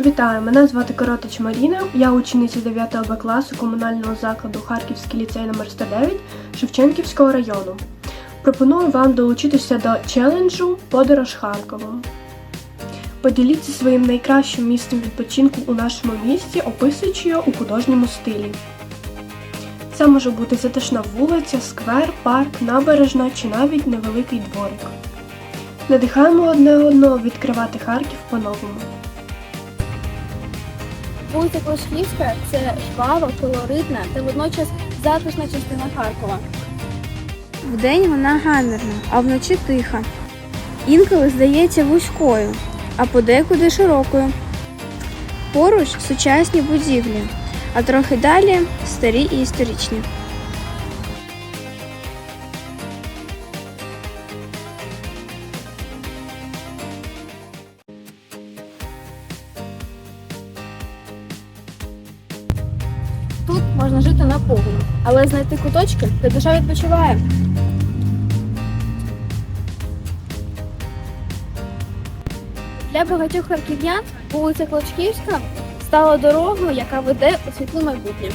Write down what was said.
Вітаю, мене звати Коротич Маріна. Я учениця 9 Б класу комунального закладу Харківський ліцей номер 109 Шевченківського району. Пропоную вам долучитися до челенджу Подорож Харковом. Поділіться своїм найкращим місцем відпочинку у нашому місті, описуючи його у художньому стилі. Це може бути затишна вулиця, сквер, парк, набережна чи навіть невеликий дворик. Надихаємо одне одного відкривати Харків по-новому. Вулиця це жвава, колоритна та водночас затишна частина Харкова. Вдень вона гамірна, а вночі тиха. Інколи здається вузькою, а подекуди широкою. Поруч сучасні будівлі, а трохи далі старі і історичні. Можна жити на повну, але знайти куточки, де душа відпочиває. Для багатьох харків'ян вулиця Клочківська стала дорогою, яка веде у світле майбутнє.